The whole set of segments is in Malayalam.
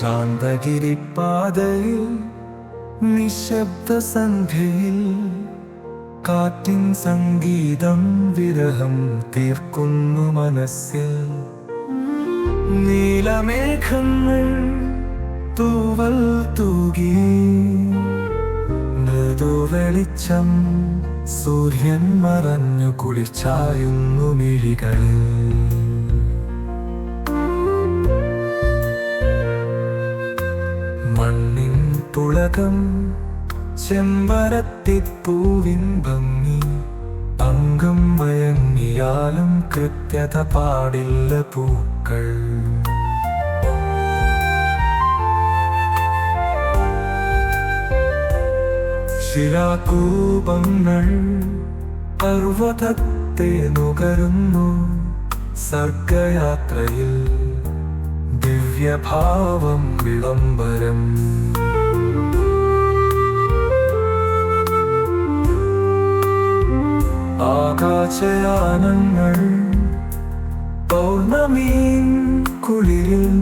ശാന്തഗിരിപ്പാതയിൽ നിശബ്ദ സന്ധ്യയിൽ കാറ്റിൻ സംഗീതം വിരഹം തീർക്കുന്നു മനസ്സിൽ. നീലമേഘങ്ങൾ തൂവൽ തൂകി മൃദുവെളിച്ചം സൂര്യൻ മറഞ്ഞു കുളിച്ചായുന്നു മിഴികളിൽ മണ്ണിൻ തുളകം ചെമ്പരത്തിപ്പൂവിൻ ഭംഗി. അംഗം മയങ്ങിയാലും കൃത്യത പാടില്ല പൂക്കൾ. ശിലാകൂപങ്ങൾ പർവതത്തെ നുകരുന്നു സർഗയാത്രയിൽ. ദിവ്യഭാവം വിളംബരം. ആകാശയാനങ്ങൾ പൗർണമീൻ കുളിരിൽ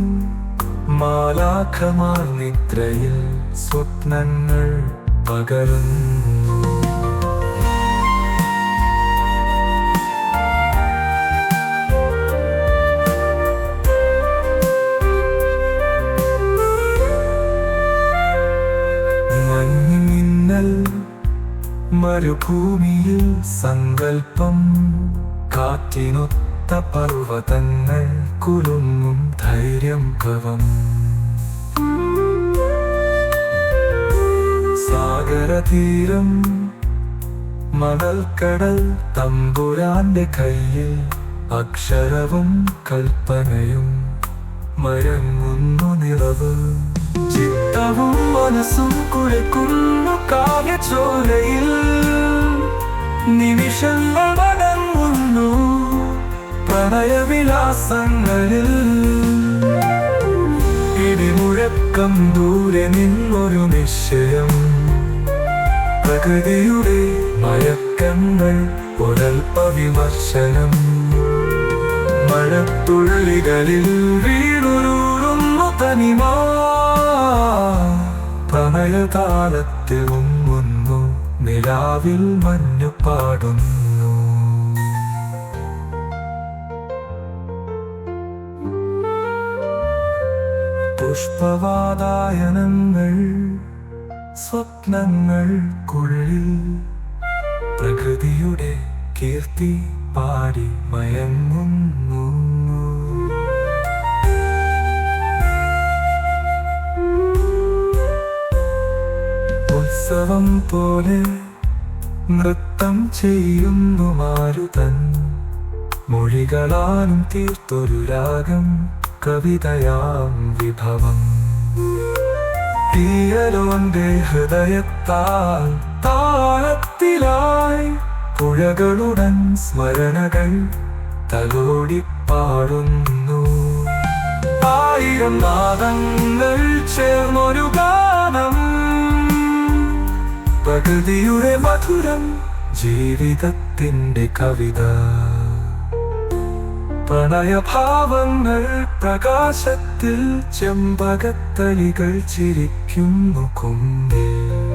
മാലാഖമാർ നിദ്രയിൽ സ്വപ്നങ്ങൾ പകരുന്നു. മരുഭൂമിയിൽ സങ്കൽപ്പം കാറ്റിനൊത്ത പർവതങ്ങൾ കുലുങ്ങും ധൈര്യം കവം. സാഗരതീരം മണൽക്കടൽ തമ്പുരാന്റെ കയ്യിൽ അക്ഷരവും കൽപ്പനയും. മരങ്ങുന്നു നിറവ് ചിത്തവും മനസ്സും കുളിക്കുന്നു കാവ്യചോലയിൽ നിമിഷങ്ങൾ മടങ്ങുന്നു പ്രണയവിലാസങ്ങളിൽ. ഇടിമുഴക്കം ദൂരെ നിന്നൊരു നിശ്ചയം. പ്രകൃതിയുടെ മയക്കങ്ങൾ ഒരൽപ്പ വിമർശനം മഴത്തുള്ളികളിൽ വീണുരുളുന്നു തനിമാ പ്രണയതാളത്തിൽ ഉങ്ങുന്നു നിലാവിൽ മഞ്ഞു പാടുന്നു. പുഷ്പവാതായനങ്ങൾ സ്വപ്നങ്ങൾക്കുള്ളിൽ പ്രകൃതിയുടെ കീർത്തി പാടി മയങ്ങുന്നു. ഉത്സവം പോലെ നൃത്തം ചെയ്യുന്നു മാരുതൻ. മൊഴികളാലും തീർത്തൊരു രാഗം കവിതയാം വിഭവം. തീയലോന്റെ ഹൃദയത്താൽ താളത്തിലായി പുഴകളുടൻ സ്മരണകൾ തലോടിപ്പാടുന്നു ആയിരം നാദങ്ങൾ ചേർന്നൊരു ഗാനം പ്രകൃതിയുടെ മധുരം ജീവിതത്തിന്റെ കവിത. പ്രണയഭാവങ്ങൾ പ്രകാശത്തിൽ ചെമ്പകത്തലികൾ ചിരിക്കുന്നു കൊമ്പിൽ